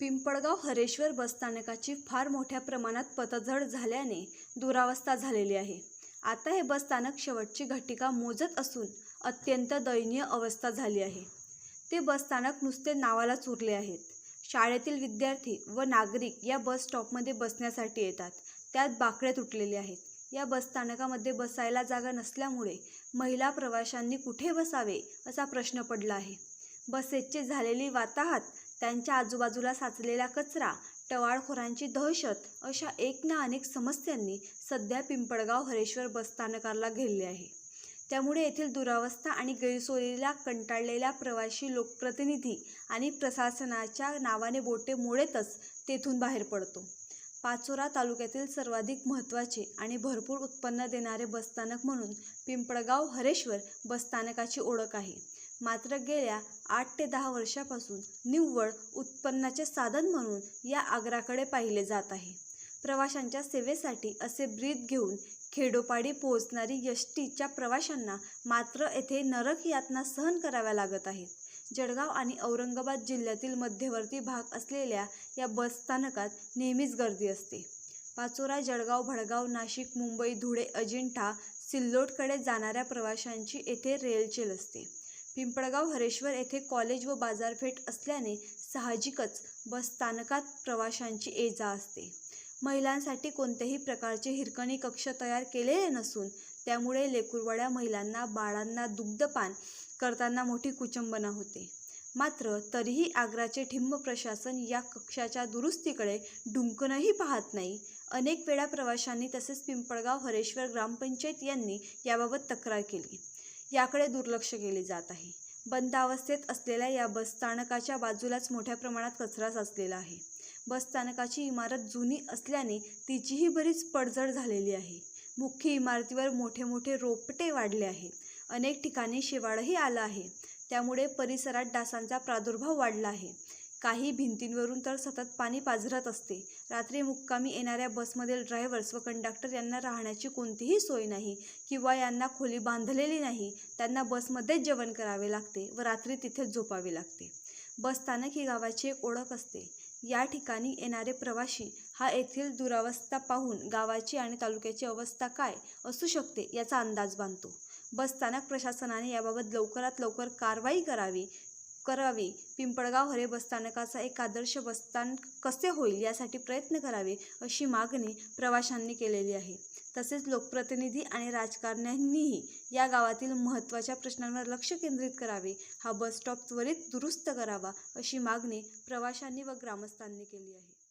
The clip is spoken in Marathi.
पिंपळगाव हरेश्वर बसस्थानकाची फार मोठ्या प्रमाणात पतझड झाल्याने दुरावस्था झालेली आहे. आता हे बसस्थानक शेवटची घटिका मोजत असून अत्यंत दयनीय अवस्था झाली आहे. ते बसस्थानक नुसते नावालाच उरले आहेत. शाळेतील विद्यार्थी व नागरिक या बस स्टॉपमध्ये बसण्यासाठी येतात. त्यात बाकडे तुटलेले आहेत. या बसस्थानकामध्ये बसायला जागा नसल्यामुळे महिला प्रवाशांनी कुठे बसावे असा प्रश्न पडला आहे. बसेसची झालेली वाताहत त्यांच्या आजूबाजूला साचलेला कचरा टवाळखोरांची दहशत अशा एक ना अनेक समस्यांनी सध्या पिंपळगाव हरेश्वर बसस्थानकाला घेरले आहे. त्यामुळे येथील दुरावस्था आणि गैरसोयीला कंटाळलेल्या प्रवासी लोकप्रतिनिधी आणि प्रशासनाच्या नावाने बोटे मोडेतच तेथून बाहेर पडतो. पाचोरा तालुक्यातील सर्वाधिक महत्त्वाचे आणि भरपूर उत्पन्न देणारे बसस्थानक म्हणून पिंपळगाव हरेश्वर बसस्थानकाची ओळख आहे. मात्र गेल्या आठ ते दहा वर्षापासून निव्वळ उत्पन्नाचे साधन म्हणून या आग्राकडे पाहिले जात आहे. प्रवाशांच्या सेवेसाठी असे ब्रीद घेऊन खेडोपाडी पोहोचणारी यष्टीच्या प्रवाशांना मात्र येथे नरक यातना सहन कराव्या लागत आहेत. जळगाव आणि औरंगाबाद जिल्ह्यातील मध्यवर्ती भाग असलेल्या या बसस्थानकात नेहमीच गर्दी असते. पाचोरा जळगाव भडगाव नाशिक मुंबई धुळे अजिंठा सिल्लोडकडे जाणाऱ्या प्रवाशांची येथे रेलचेल असते. पिंपळगाव हरेश्वर येथे कॉलेज व बाजारपेठ असल्याने साहजिकच बसस्थानकात प्रवाशांची ये जा असते. महिलांसाठी कोणत्याही प्रकारचे हिरकणी कक्ष तयार केलेले नसून त्यामुळे लेकुरवाड्या महिलांना बाळांना दुग्धपान करताना मोठी कुचंबना होते. मात्र तरीही आग्राचे ठिंब प्रशासन या कक्षाच्या दुरुस्तीकडे डुंकणंही पाहत नाही. अनेक वेळा प्रवाशांनी तसेच पिंपळगाव हरेश्वर ग्रामपंचायत यांनी याबाबत तक्रार केली. याकडे दुर्लक्ष केले जात आहे. बंद अवस्थेत असलेल्या या बसस्थानकाच्या बाजूलाच मोठ्या प्रमाणात कचरा साचलेला आहे. बसस्थानकाची इमारत जुनी असल्याने तिचीही बरीच पडझड झालेली आहे. मुख्य इमारतीवर मोठे मोठे रोपटे वाढले आहेत अनेक ठिकाणी शेवाळही आलं आहे. त्यामुळे परिसरात डासांचा प्रादुर्भाव वाढला आहे. काही भिंतींवरून तर सतत पाणी पाझरत असते. रात्री मुक्कामी येणाऱ्या बसमधील ड्रायव्हर्स व कंडक्टर यांना राहण्याची कोणतीही सोय नाही किंवा यांना खोली बांधलेली नाही. त्यांना बसमध्येच जेवण करावे लागते व रात्री तिथेच झोपावे लागते. बसस्थानक ही गावाची एक ओळख असते. या ठिकाणी येणारे प्रवासी हा येथील दुरावस्था पाहून गावाची आणि तालुक्याची अवस्था काय असू शकते याचा अंदाज बांधतो. बसस्थानक प्रशासनाने याबाबत लवकरात लवकर कारवाई करावी करावे. पिंपळगाव हरे बसस्थानकाचा एक आदर्श बसस्थानक कसे होईल यासाठी प्रयत्न करावे अशी मागणी प्रवाशांनी केलेली आहे. तसेच लोकप्रतिनिधी आणि राजकारण्यांनीही या गावातील महत्त्वाच्या प्रश्नांवर लक्ष केंद्रित करावे. हा बस स्टॉप त्वरित दुरुस्त करावा अशी मागणी प्रवाशांनी व ग्रामस्थांनी केली आहे.